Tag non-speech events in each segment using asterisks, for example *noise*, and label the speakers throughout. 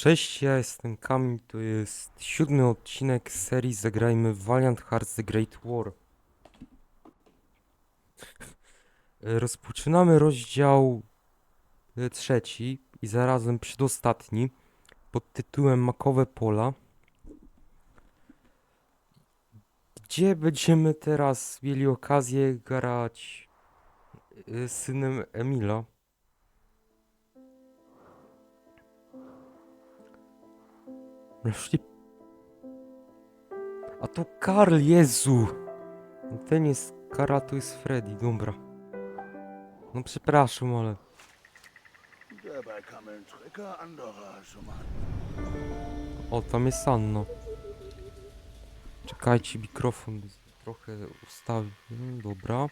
Speaker 1: Cześć, ja jestem Kamil, to jest siódmy odcinek serii Zagrajmy Valiant Hearts The Great War. *laughs* Rozpoczynamy rozdział e, trzeci i zarazem przedostatni pod tytułem Makowe Pola. Gdzie będziemy teraz mieli okazję grać e, synem Emila. Wreszcie... A to Karl, Jezu! Ten jest Karl, a to jest Freddy, dobra. No przepraszam, ale... O, tam jest Anno. Czekajcie, mikrofon trochę ustawię. Mm, Dobra.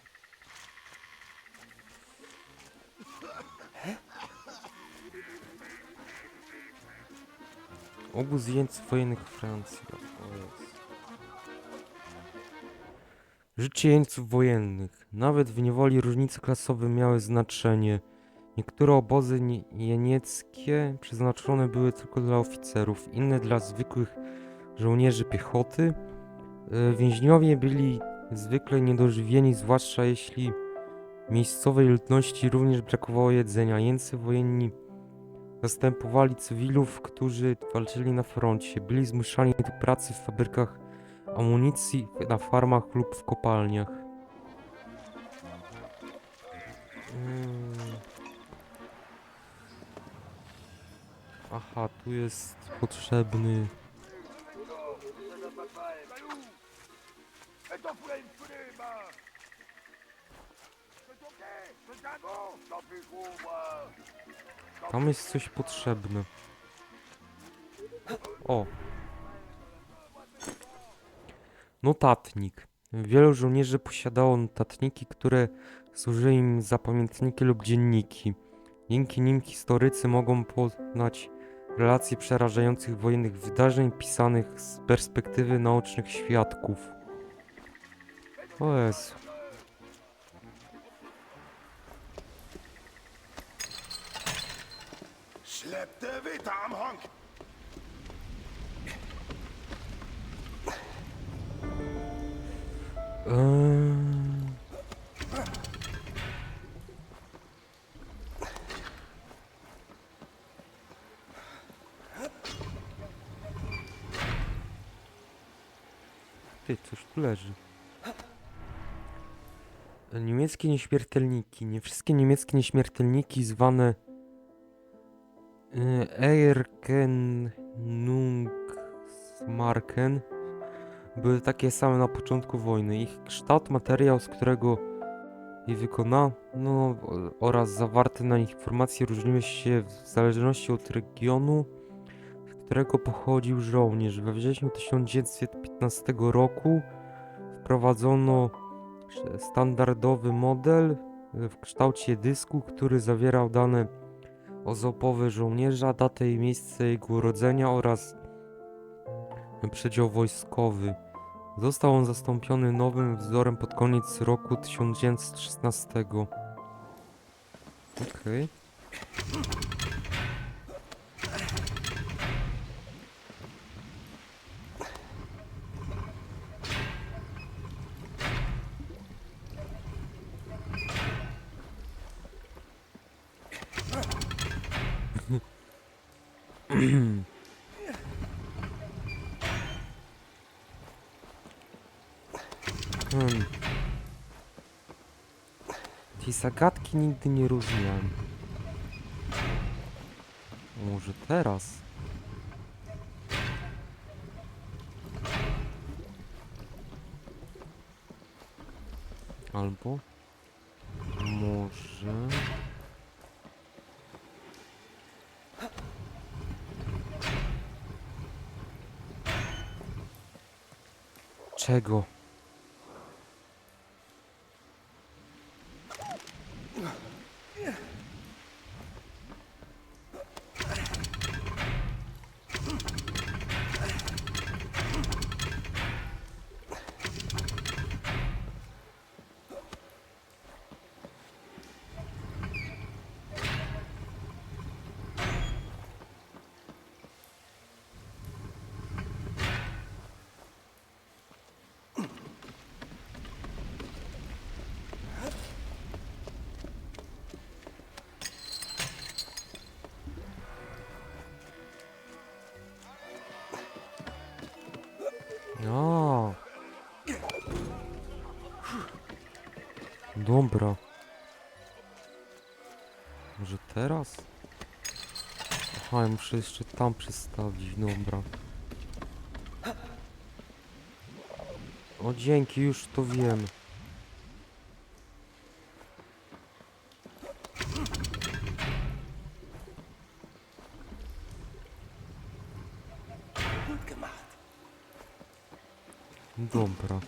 Speaker 1: Obóz jeńców wojennych Francji. O. Życie jeńców wojennych. Nawet w niewoli różnice klasowe miały znaczenie. Niektóre obozy nie- jenieckie przeznaczone były tylko dla oficerów, inne dla zwykłych żołnierzy piechoty. E, Więźniowie byli zwykle niedożywieni, zwłaszcza jeśli miejscowej ludności również brakowało jedzenia. Jeńcy wojenni zastępowali cywilów, którzy walczyli na froncie. Byli zmuszani do pracy w fabrykach amunicji, na farmach lub w kopalniach. Mm. Aha, tu jest potrzebny. Tam jest coś potrzebne. O. Notatnik. Wielu żołnierzy posiadało notatniki, które służyły im za pamiętniki lub dzienniki. Dzięki nim historycy mogą poznać relacje przerażających wojennych wydarzeń pisanych z perspektywy naocznych świadków. O Jezu.
Speaker 2: Schleppte Witter am Honk.
Speaker 1: Eee... Ty, coś tu leży. Niemieckie nieśmiertelniki. Nie wszystkie niemieckie nieśmiertelniki zwane e, Erkennungsmarken były takie same na początku wojny. Ich kształt, materiał, z którego je wykonano oraz zawarte na nich informacje różniły się w zależności od regionu, z którego pochodził żołnierz. We wrześniu 1915 roku wprowadzono standardowy model e, w kształcie dysku, który zawierał dane ozopowe żołnierza, datę i miejsce jego urodzenia oraz przedział wojskowy. Został on zastąpiony nowym wzorem pod koniec roku 1916. Okej. Hmm. Tej zagadki nigdy nie rozumiałem. Może teraz? Albo... Może... Czego? Dobra. Może teraz? Aha, ja muszę jeszcze tam przestawić, dobra. O dzięki, już to wiem. Dobra.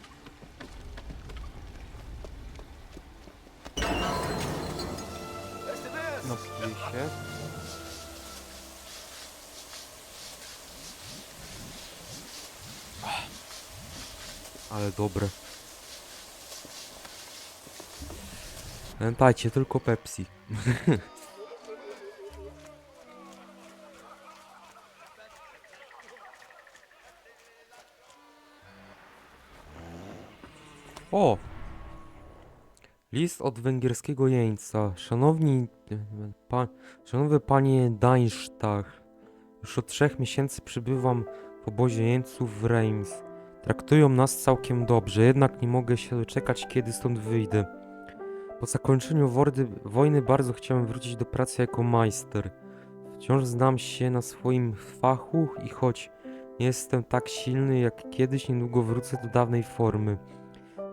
Speaker 1: Napiję się. Ale dobre. Pamiętajcie, tylko Pepsi. *laughs* List od węgierskiego jeńca. Szanowni... Pa, szanowny panie Deinstach, już od trzech miesięcy przybywam w obozie jeńców w Reims. Traktują nas całkiem dobrze, jednak nie mogę się doczekać, kiedy stąd wyjdę. Po zakończeniu wordy, wojny bardzo chciałem wrócić do pracy jako majster. Wciąż znam się na swoim fachu i choć nie jestem tak silny jak kiedyś, niedługo wrócę do dawnej formy.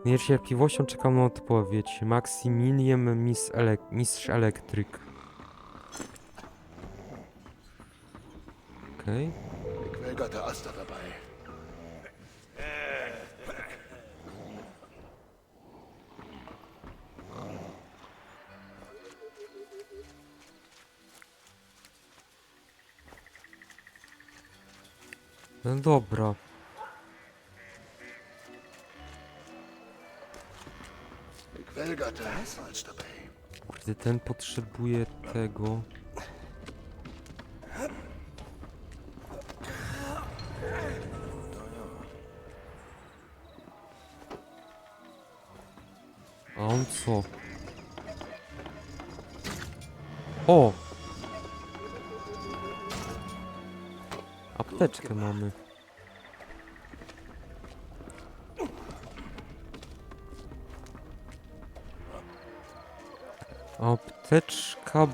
Speaker 1: Niecierpliwością czekam na odpowiedź. Maximilian Miss Elek Mistrz Elektryk. Okej.
Speaker 2: Dabei.
Speaker 1: No dobra. Kurde, ten potrzebuje tego.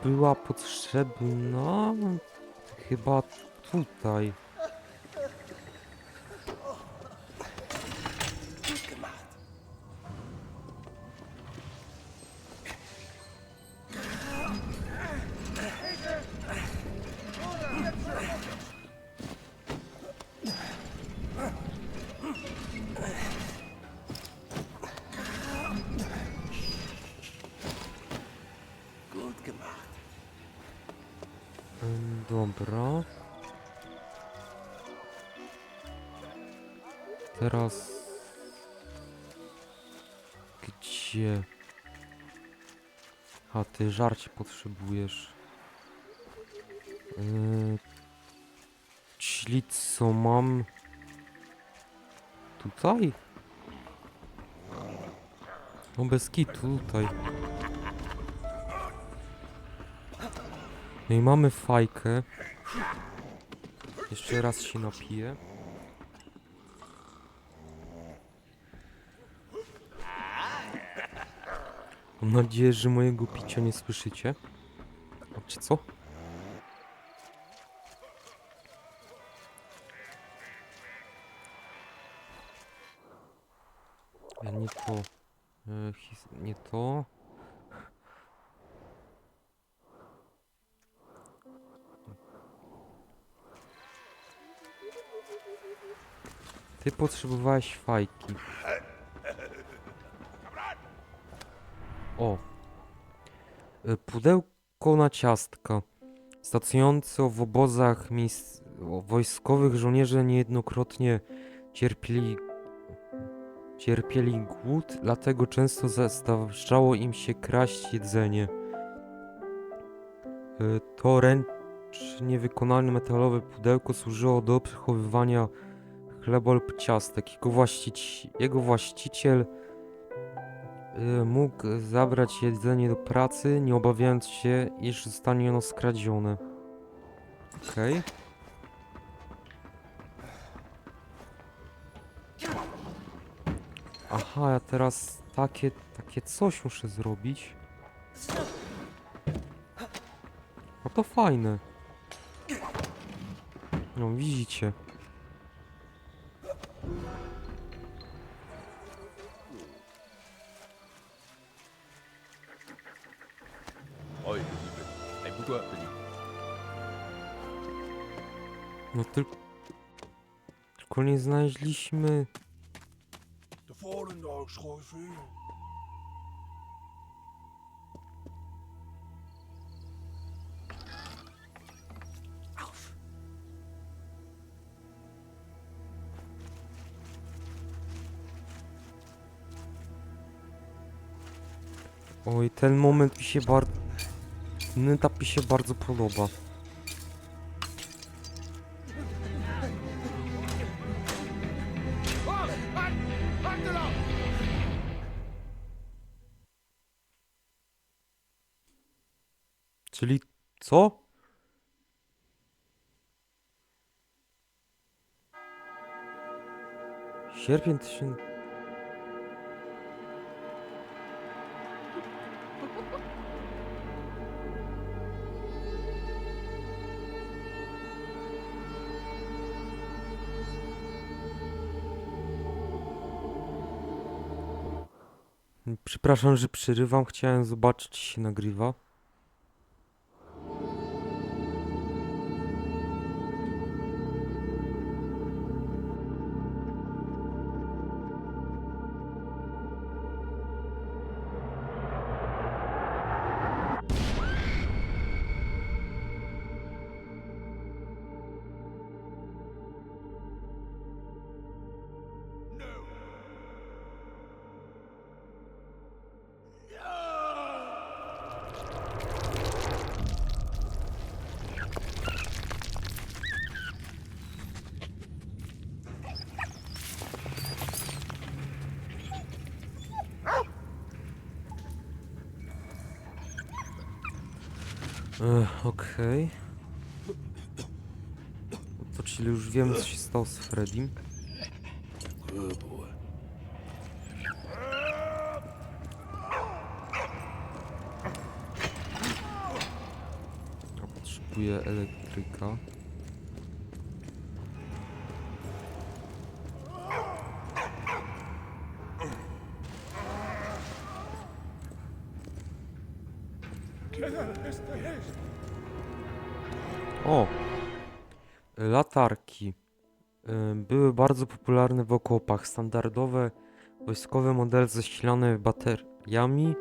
Speaker 1: Była potrzebna chyba tutaj. Dobra. Teraz... Gdzie? A, ty żarcie potrzebujesz. Yy... Co mam? Tutaj? No bez kitu, tutaj. No i mamy fajkę. Jeszcze raz się napiję. Mam nadzieję, że mojego picia nie słyszycie. Czy co? Nie to. E, nie to. Ty potrzebowałeś fajki. O. Y, Pudełko na ciastka. Stacjonujące w obozach wojskowych żołnierze niejednokrotnie cierpieli cierpieli głód, dlatego często zdarzało im się kraść jedzenie. Y, To ręcznie wykonane metalowe pudełko służyło do przechowywania chleba lub ciastek. Jego, jego właściciel y, mógł zabrać jedzenie do pracy, nie obawiając się, iż zostanie ono skradzione. Okej. Aha, ja teraz takie, takie coś muszę zrobić. No to fajne. No widzicie.
Speaker 3: Byli.
Speaker 1: No tylko... Tylko nie znaleźliśmy... Oj, ten moment mi się bardzo... Ten mi się bardzo podoba. Czyli co? Sierpień tysiąc... Przepraszam, że przerywam. Chciałem zobaczyć, czy się nagrywa. Ech, Okej. To czyli już wiemy, co się stało z Freddym. O! Latarki. Y, Były bardzo popularne w okopach. Standardowe wojskowe modele zasilane bateriami.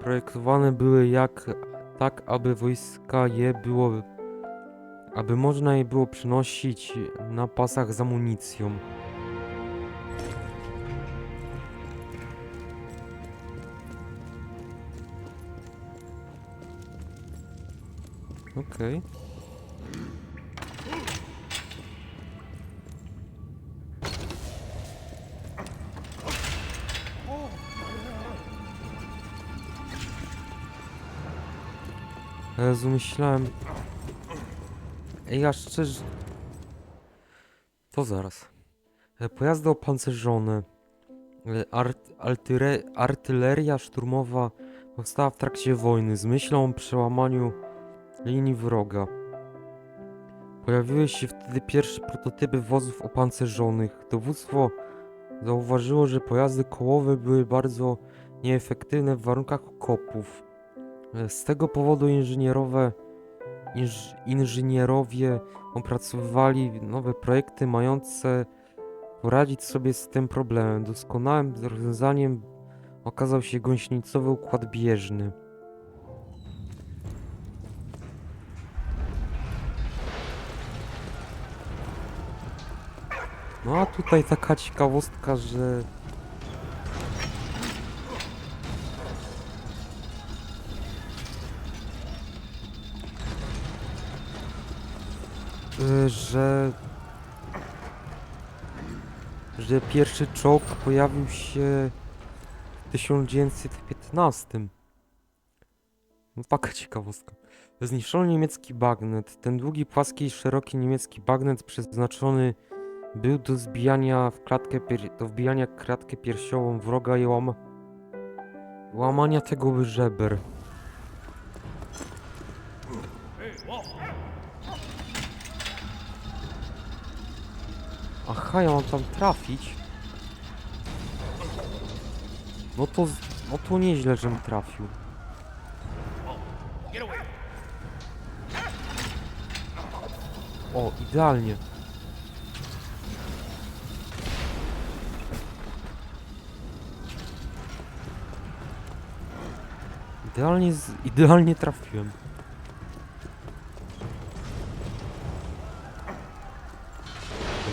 Speaker 1: Projektowane były jak tak, aby wojska je było. aby można je było przynosić na pasach z amunicją. Okej. Jezu, myślałem... Ej, ja szczerze... To zaraz. E, Pojazdy opancerzone. E, Art, artyre, artyleria szturmowa powstała w trakcie wojny z myślą o przełamaniu linii wroga. Pojawiły się wtedy pierwsze prototypy wozów opancerzonych. Dowództwo zauważyło, że pojazdy kołowe były bardzo nieefektywne w warunkach okopów. Z tego powodu inżynierowe, inż, inżynierowie opracowywali nowe projekty mające poradzić sobie z tym problemem. Doskonałym rozwiązaniem okazał się gąsienicowy układ bieżny. No a tutaj taka ciekawostka, że że że pierwszy czołg pojawił się w 1915. No taka ciekawostka. Zniszczono niemiecki bagnet. Ten długi, płaski i szeroki niemiecki bagnet przeznaczony Był do zbijania w klatkę do wbijania w klatkę piersiową wroga i łam łamania tego żeber. Aha, ja mam tam trafić. No to, no to nieźle, żem trafił. O, idealnie. Idealnie, z, idealnie trafiłem.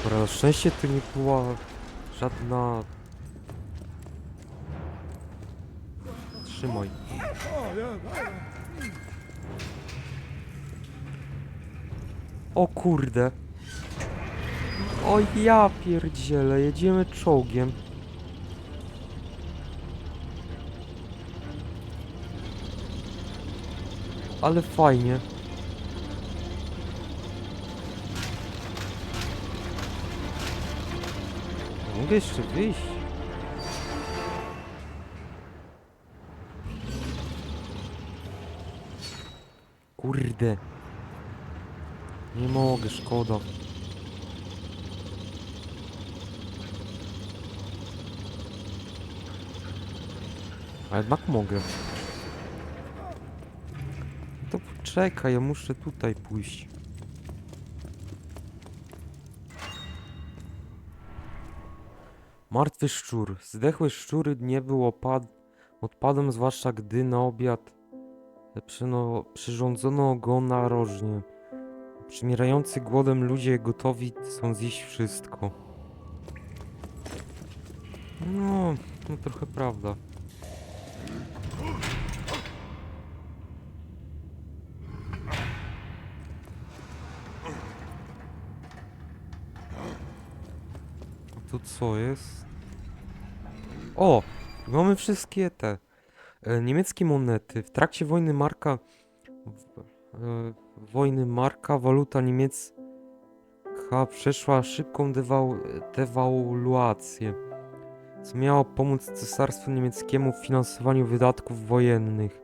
Speaker 1: Dobra, na szczęście to nie była żadna... Trzymaj. O kurde. O ja pierdzielę, jedziemy czołgiem. Ale fajnie. Mogę jeszcze wyjść. Kurde. Nie mogę, szkoda. A jednak mogę. To poczekaj, ja muszę tutaj pójść. Martwy szczur. Zdechłe szczury nie był opad odpadem, zwłaszcza gdy na obiad przyno, przyrządzono go narożnie. Przymierający głodem ludzie gotowi są zjeść wszystko. No, no trochę prawda. Co jest? O! Mamy wszystkie te e, niemieckie monety. W trakcie wojny marka w, e, wojny marka waluta niemiecka przeszła szybką dewał, dewaluację, co miało pomóc cesarstwu niemieckiemu w finansowaniu wydatków wojennych.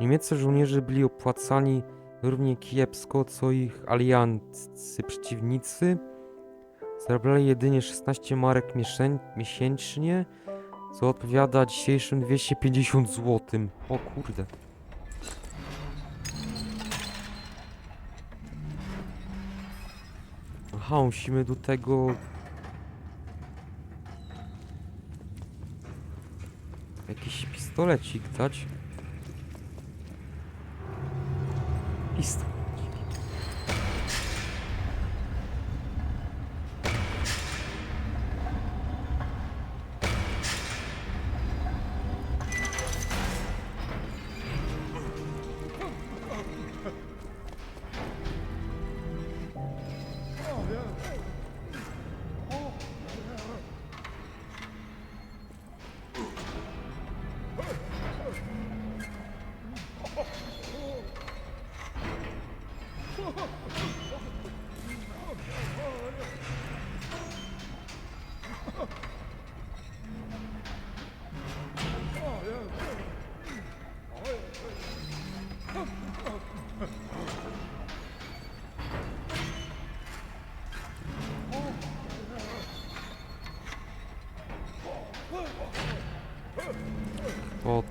Speaker 1: Niemieccy żołnierze byli opłacani równie kiepsko, co ich alianccy przeciwnicy. Zarabiali jedynie 16 marek miesięcznie, co odpowiada dzisiejszym 250 zł. O kurde. Aha, musimy do tego... Jakiś pistolecik dać. Pistolecik.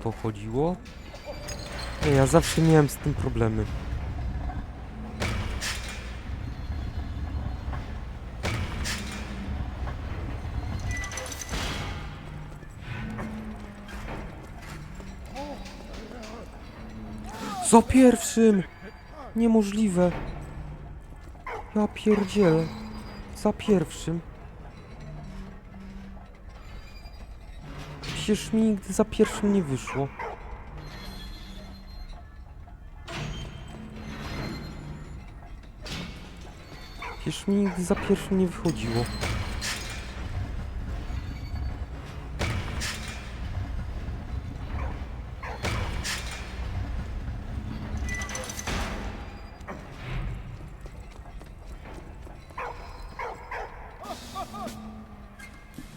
Speaker 1: To chodziło? Ja zawsze miałem z tym problemy. Za pierwszym! Niemożliwe. Ja pierdzielę. Za pierwszym. Przecież mi nigdy za pierwszym nie wyszło. Przecież mi nigdy za pierwszym nie wychodziło.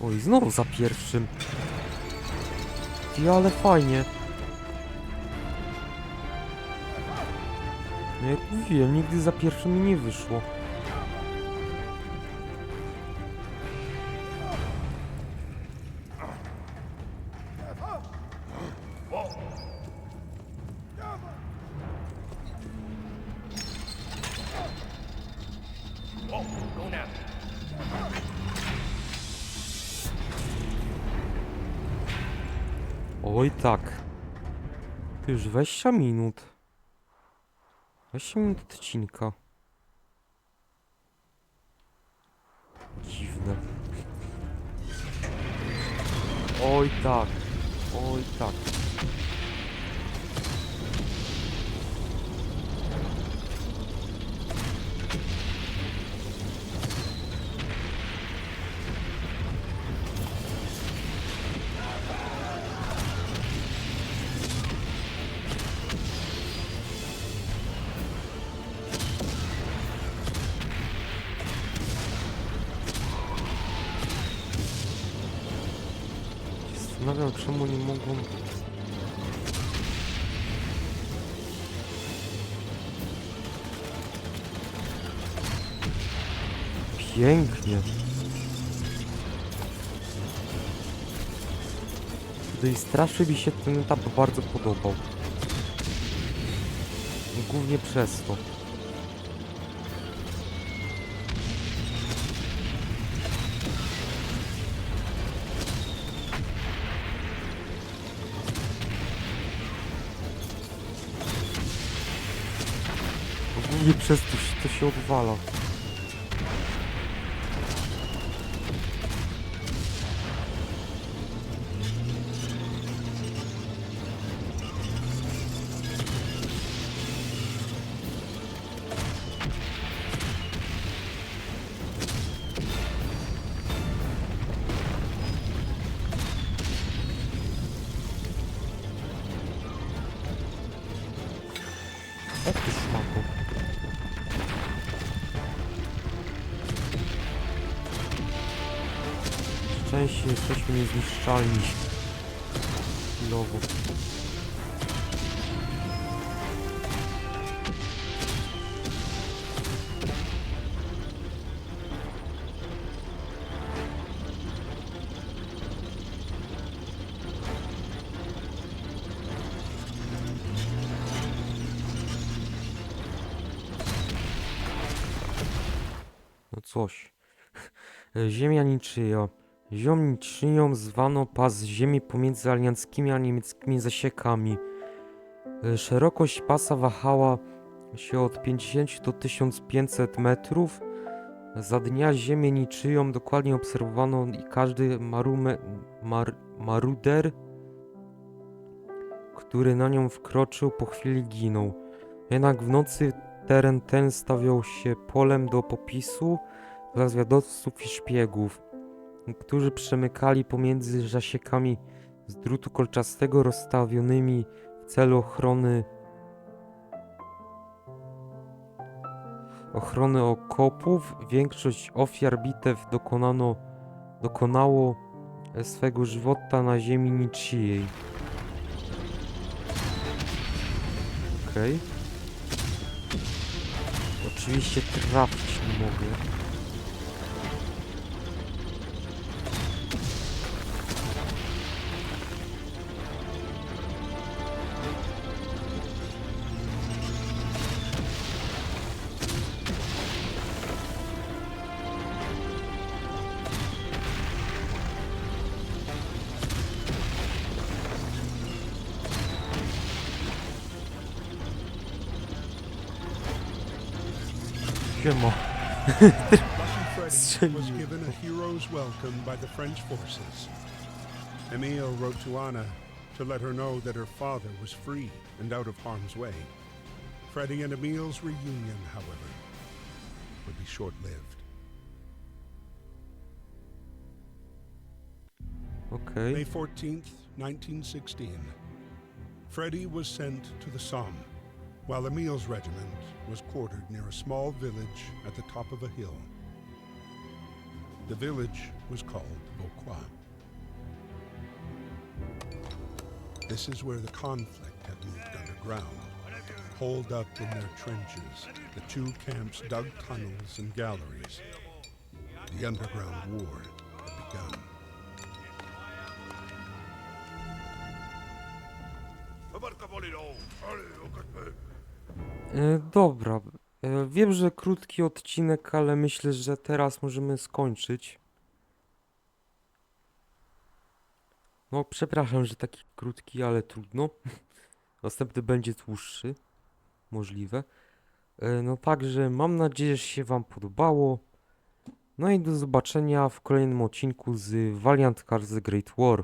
Speaker 1: Oj, znowu za pierwszym. Ty, ale fajnie. No jak mówiłem, nigdy za pierwszym mi nie wyszło. 20 minut. 20 minut odcinka. Dziwne. Oj tak. Oj tak. Zastanawiam czemu nie mogą... Pięknie. Tutaj strasznie mi się ten etap bardzo podobał. Głównie przez to. Głównie przez to, się- to się odwala. Niezniszczalni. Chwilowo. No coś. *laughs* Ziemia niczyja. Ziom niczyją zwano pas ziemi pomiędzy alianckimi a niemieckimi zasiekami. E, Szerokość pasa wahała się od 50 do 1500 metrów. Za dnia ziemię niczyją dokładnie obserwowano i każdy marume, mar, maruder, który na nią wkroczył, po chwili ginął. Jednak w nocy teren ten stawiał się polem do popisu dla zwiadowców i szpiegów, którzy przemykali pomiędzy zasiekami z drutu kolczastego rozstawionymi w celu ochrony ochrony okopów. Większość ofiar bitew dokonano, dokonało swego żywota na ziemi niczyjej. Okej. Oczywiście trafić nie mogę.
Speaker 2: Freddy *laughs* was given a hero's welcome by the French forces. Emile wrote to Anna to let her know that her father was free and out of harm's way. Freddy and Emile's reunion, however, would be short lived.
Speaker 1: Okej.
Speaker 2: May 14th, 1916. Freddy was sent to the Somme, while Emile's regiment was quartered near a small village at the top of a hill. The village was called Vauquois. This is where the conflict had moved underground. Holed up in their trenches, the two camps dug tunnels and galleries. The underground war had begun.
Speaker 1: E, dobra. E, wiem, że krótki odcinek, ale myślę, że teraz możemy skończyć. No, przepraszam, że taki krótki, ale trudno. *laughs* Następny będzie dłuższy. Możliwe. E, no także mam nadzieję, że się Wam podobało. No i do zobaczenia w kolejnym odcinku z Valiant Cars The Great War.